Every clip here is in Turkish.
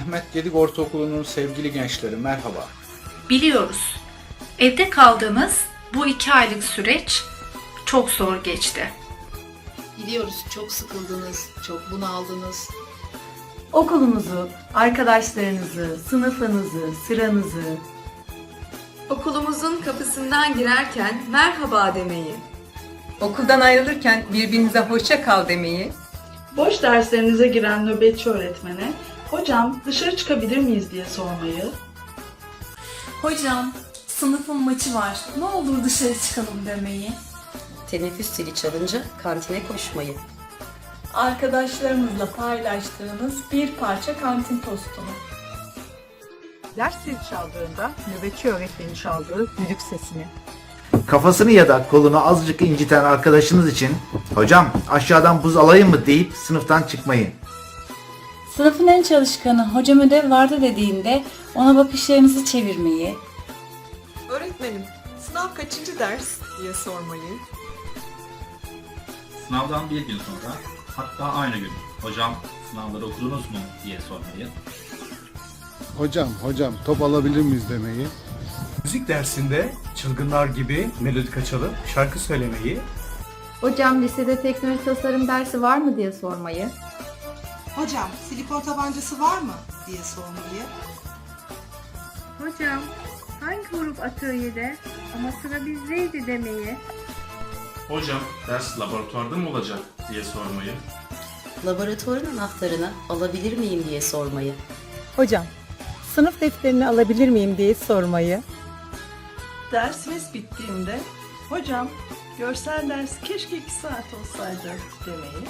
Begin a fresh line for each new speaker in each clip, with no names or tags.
Mehmet Gedik Ortaokulu'nun sevgili gençleri merhaba.
Biliyoruz. Evde kaldığınız bu iki aylık süreç çok zor geçti.
Biliyoruz çok sıkıldınız, çok bunaldınız.
Okulunuzu, arkadaşlarınızı, sınıfınızı, sıranızı,
Okulumuzun kapısından girerken merhaba demeyi,
Okuldan ayrılırken birbirinize hoşça kal demeyi,
Boş derslerinize giren nöbetçi öğretmene, hocam dışarı çıkabilir miyiz diye sormayı,
Hocam, sınıfın maçı var. Ne olur dışarı çıkalım demeyi.
Teneffüs zili çalınca kantine koşmayı.
Arkadaşlarımızla paylaştığınız bir parça kantin tostunu.
Ders zil çaldığında nöbetçi öğretmenin çaldığı düdük sesini.
Kafasını ya da kolunu azıcık inciten arkadaşınız için hocam aşağıdan buz alayım mı deyip sınıftan çıkmayın.
Sınıfın en çalışkanı hocam ödev vardı dediğinde ona bakışlarınızı çevirmeyi,
Öğretmenim, sınav kaçıncı ders diye sormayı,
Sınavdan bir gün sonra hatta aynı gün. Hocam sınavları okudunuz mu diye sormayı.
Hocam, hocam top alabilir miyiz demeyi.
Müzik dersinde çılgınlar gibi melodika çalıp şarkı söylemeyi,
hocam lisede teknoloji tasarım dersi var mı diye sormayı,
Hocam, silikon tabancası var mı? diye sormayı,
Hocam, hangi grup atölyede ama sıra bizdeydi demeyi,
Hocam ders laboratuvarda mı olacak diye sormayı.
Laboratuvarın anahtarını alabilir miyim diye sormayı.
Hocam, sınıf defterini alabilir miyim diye sormayı,
dersimiz bittiğinde, hocam görsel ders keşke iki saat olsaydı demeyi,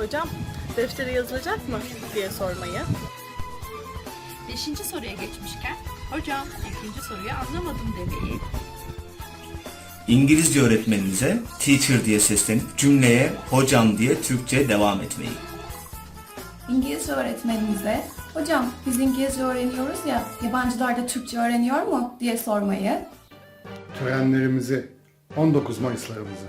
hocam deftere yazılacak mı diye sormayı,
Beşinci soruya geçmişken, hocam ikinci soruyu anlamadım demeyi,
İngilizce öğretmeninize teacher diye seslenip cümleye hocam diye Türkçe devam etmeyi.
İngilizce öğretmenimize, hocam biz İngilizce öğreniyoruz ya, yabancılar da Türkçe öğreniyor mu diye sormayı.
Törenlerimizi, 19 Mayıs'larımızı.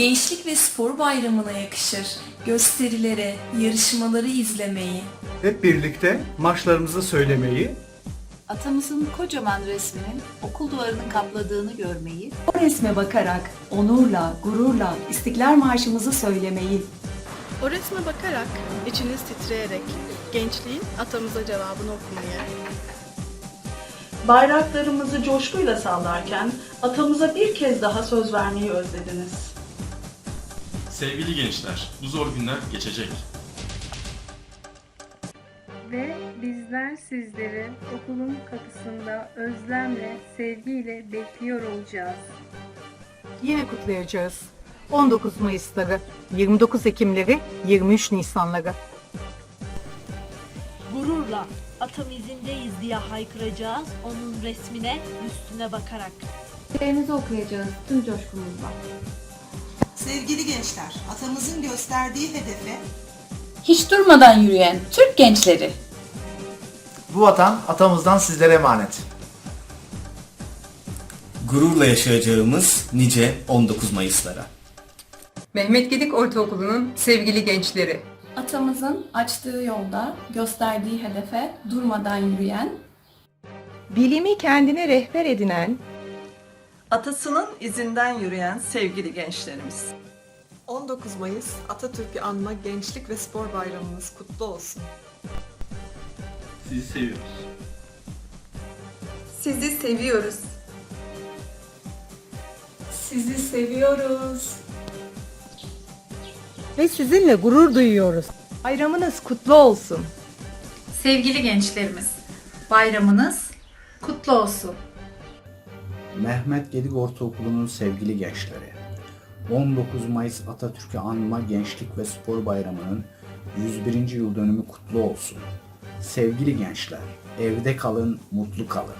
Gençlik ve spor bayramına yakışır. Gösterileri, yarışmaları izlemeyi.
hep birlikte marşlarımızı söylemeyi,
atamızın kocaman resminin okul duvarını kapladığını görmeyi,
o resme bakarak, onurla, gururla İstiklal Marşımızı söylemeyi,
O resme bakarak, içiniz titreyerek, gençliğin atamıza cevabını okumayı,
bayraklarımızı coşkuyla sallarken atamıza bir kez daha söz vermeyi özlediniz.
Sevgili gençler bu zor günler geçecek.
ve bizler sizleri okulun kapısında özlemle, sevgiyle bekliyor olacağız.
yine kutlayacağız. 19 Mayıs'ları, 29 Ekim'leri, 23 Nisan'ları.
Gururla atam izindeyiz diye haykıracağız onun resmine, üstüne bakarak.
Şiirlerinizi okuyacağız tüm coşkumuzla.
Sevgili gençler, atamızın gösterdiği hedefe
hiç durmadan yürüyen Türk gençleri.
Bu vatan atamızdan sizlere emanet.
Gururla yaşayacağımız nice 19 Mayıs'lara.
Mehmet Gedik Ortaokulu'nun sevgili gençleri,
Atamızın açtığı yolda, gösterdiği hedefe durmadan yürüyen,
Bilimi kendine rehber edinen,
Atasının izinden yürüyen sevgili gençlerimiz.
19 Mayıs Atatürk'ü anma Gençlik ve Spor Bayramınız kutlu olsun.
Sizi seviyoruz.
Sizi seviyoruz.
sizi seviyoruz.
ve sizinle gurur duyuyoruz. Bayramınız kutlu olsun.
Sevgili gençlerimiz, bayramınız kutlu olsun.
Mehmet Gedik Ortaokulu'nun sevgili gençleri. 19 Mayıs Atatürk'ü anma Gençlik ve Spor Bayramı'nın 101. yıl dönümü kutlu olsun. Sevgili gençler, evde kalın, mutlu kalın.